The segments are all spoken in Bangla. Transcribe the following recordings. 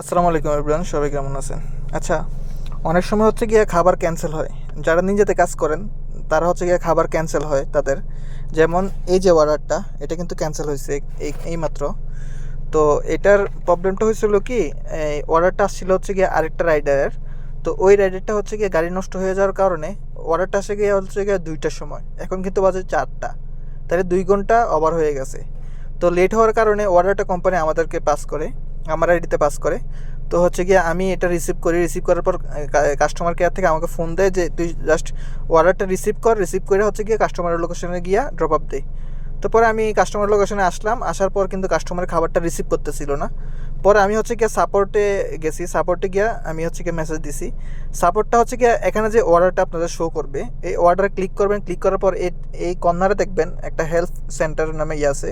আসসালামু আলাইকুম এভরিওয়ান সবাই কেমন আছেন? আচ্ছা অনেক সময় হচ্ছে গিয়ে খাবার ক্যান্সেল হয়। যারা নিজেতে কাজ করেন, তারা হচ্ছে গিয়ে খাবার ক্যান্সেল হয় তাদের। যেমন এই যে অর্ডারটা এটা কিন্তু ক্যান্সেল হয়েছে এই এইমাত্র তো এটার প্রবলেমটা হয়েছিল কি, এই অর্ডারটা আসছিল হচ্ছে গিয়ে আরেকটা রাইডারের তো ওই রাইডারটা হচ্ছে গিয়ে গাড়ি নষ্ট হয়ে যাওয়ার কারণে অর্ডারটা আসে গিয়ে হচ্ছে গিয়ে দুইটার সময়। এখন কিন্তু বাজে চারটা। তাহলে দুই ঘণ্টা ওভার হয়ে গেছে। তো লেট হওয়ার কারণে অর্ডারটা কোম্পানি আমাদেরকে পাস করে। আমার আইডিতে পাস করে। তো হচ্ছে গিয়ে আমি এটা রিসিভ করি। রিসিভ করার পর কাস্টমার কেয়ার থেকে আমাকে ফোন দেয় যে, তুই জাস্ট অর্ডারটা রিসিভ কর। রিসিভ করে হচ্ছে গিয়ে কাস্টমারের লোকেশনে গিয়া ড্রপ আপ দেয়। তো পরে আমি কাস্টমার লোকেশনে আসলাম। আসার পর কিন্তু কাস্টমারের খাবারটা রিসিভ করতেছিল না। পরে আমি হচ্ছে গিয়ে সাপোর্টে গেছি। সাপোর্টে গিয়া আমি হচ্ছে গিয়ে মেসেজ দিছি। সাপোর্টটা হচ্ছে গিয়ে এখানে যে অর্ডারটা আপনাদের শো করবে, এই অর্ডারে ক্লিক করবেন। ক্লিক করার পর এই এই কর্নারে দেখবেন একটা হেলথ সেন্টার নামে ইয়ে আছে।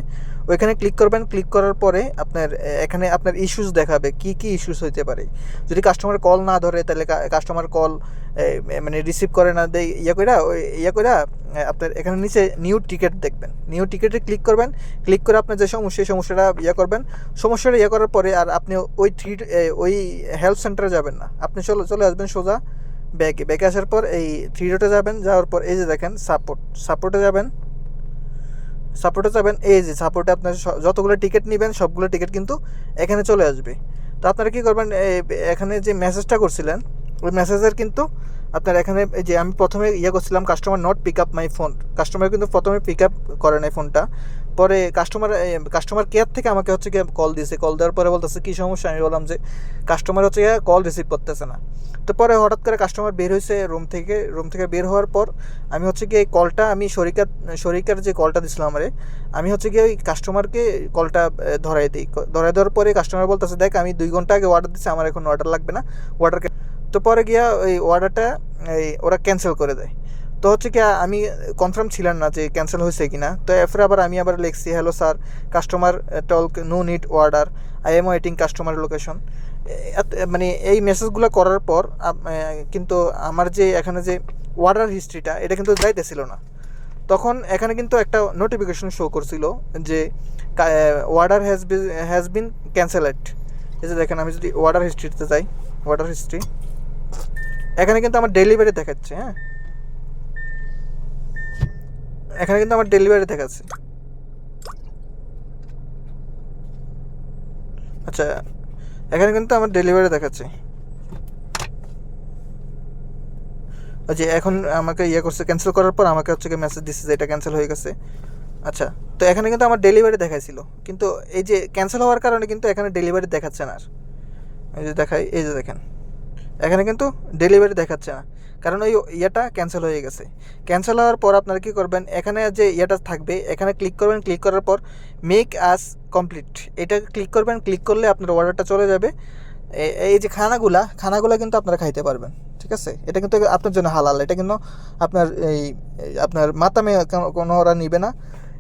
ওইখানে ক্লিক করবেন ক্লিক করার পরে আপনার, এখানে আপনার ইস্যুস দেখাবে, কি কি ইস্যুস হইতে পারে। যদি কাস্টমার কল না ধরে, তাহলে কাস্টমার কল মানে রিসিভ করে না দেয় ইয়ে কইরা ইয়ে কইরা আপনার এখানে নিচে নিউ টিকিট দেখবেন। নিউ টিকিটে ক্লিক করবেন ক্লিক করে আপনার যে সমস্যা, সেই সমস্যাটা ইয়ে করবেন। সমস্যাটা ইয়ে করার পরে আর আপনি ওই থ্রি ওই হেলথ সেন্টারে যাবেন না। আপনি চলে চলে আসবেন সোজা ব্যাকে ব্যাকে আসার পর এই থ্রি ডটে যাবেন, যাওয়ার পর এই যে দেখেন সাপোর্ট সাপোর্টে যাবেন। সাপোর্টে যাবেন, এই যে সাপোর্টে আপনার যতগুলো টিকিট নেবেন, সবগুলো টিকিট কিন্তু এখানে চলে আসবে। তো আপনারা কী করবেন এখানে যে মেসেজটা করছিলেন, ওই মেসেজের কিন্তু আপনার এখানে যে আমি প্রথমে ইয়ে করছিলাম customer not pick up my phone customer কিন্তু প্রথমে পিক আপ করে নাই ফোনটা পরে কাস্টমার কাস্টমার কেয়ার থেকে আমাকে হচ্ছে গিয়ে কল দিয়েছে। কল দেওয়ার পরে বলতেছে, কী সমস্যা? আমি বললাম যে কাস্টমার হচ্ছে গিয়ে কল রিসিভ করতেছে না। তো পরে হঠাৎ করে কাস্টমার বের হয়েছে রুম থেকে রুম থেকে বের হওয়ার পর আমি হচ্ছে গিয়ে কলটা আমি শরিকার শরিকার যে কলটা দিছিলাম আমারে, আমি হচ্ছে গিয়ে ওই কাস্টমারকে কলটা ধরাই দিই। ধরাই দেওয়ার পরে কাস্টমার বলতেছে, দেখ, আমি দুই ঘণ্টা আগে অর্ডার দিচ্ছি আমার এখন অর্ডার লাগবে না। অর্ডার তো পরে গিয়া ওই অর্ডারটা এই ওরা ক্যান্সেল করে দেয়। তো হচ্ছে কি, আমি কনফার্ম ছিলাম না যে ক্যান্সেল হয়েছে কি না তো এরপরে আবার আমি আবার লিখছি hello sir customer told no need order I am waiting customer location মানে এই মেসেজগুলো করার পর কিন্তু আমার যে এখানে যে অর্ডার হিস্ট্রিটা এটা কিন্তু যাইতেছিল না। তখন এখানে কিন্তু একটা নোটিফিকেশন শো করছিল যে order has be has been cancelled এই যে দেখেন, আমি যদি অর্ডার হিস্ট্রিতে যাই অর্ডার হিস্ট্রি এখানে কিন্তু আমার ডেলিভারি দেখাচ্ছে হ্যাঁ? এখানে কিন্তু আমার ডেলিভারি দেখাচ্ছে আচ্ছা এখানে কিন্তু আমার ডেলিভারি দেখাচ্ছে যে এখন আমাকে ইয়ে করছে ক্যান্সেল করার পর আমাকে হচ্ছে মেসেজ দিচ্ছে যে এটা ক্যান্সেল হয়ে গেছে। আচ্ছা তো এখানে কিন্তু আমার ডেলিভারি দেখাইছিল। কিন্তু এই যে ক্যান্সেল হওয়ার কারণে কিন্তু এখানে ডেলিভারি দেখাচ্ছে না আর। এই যে দেখাই, এই যে দেখেন। এখানে কিন্তু ডেলিভারি দেখাচ্ছে না। কারণ ওই ইয়েটা ক্যান্সেল হয়ে গেছে। ক্যান্সেল হওয়ার পর আপনারা কী করবেন, এখানে যে ইয়েটা থাকবে, এখানে ক্লিক করবেন ক্লিক করার পর মেক আস কমপ্লিট এটা ক্লিক করবেন ক্লিক করলে আপনার অর্ডারটা চলে যাবে। এই যে খানাগুলা খানাগুলা কিন্তু আপনারা খাইতে পারবেন, ঠিক আছে? এটা কিন্তু আপনার জন্য হালাল। এটা কিন্তু আপনার এই, আপনার মাতামে কোনো ওরা নিবে না।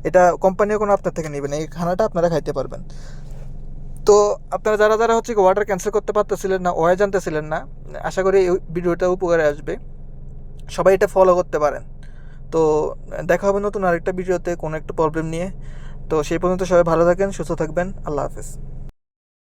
এটা কোম্পানিও কোনো আপনার থেকে নেবে না। এই খানাটা আপনারা খাইতে পারবেন। তো আপনারা যারা যারা হচ্ছে অর্ডার ক্যান্সেল করতে পারতেছিলেন না, ওয়াই জানতেছিলেন না, আশা করি এই ভিডিওটা উপকারে আসবে। সবাই এটা ফলো করতে পারেন। তো দেখা হবে নতুন আরেকটা ভিডিওতে কোনো একটা প্রবলেম নিয়ে। তো সেই পর্যন্ত সবাই ভালো থাকেন, সুস্থ থাকবেন। আল্লাহ হাফেজ।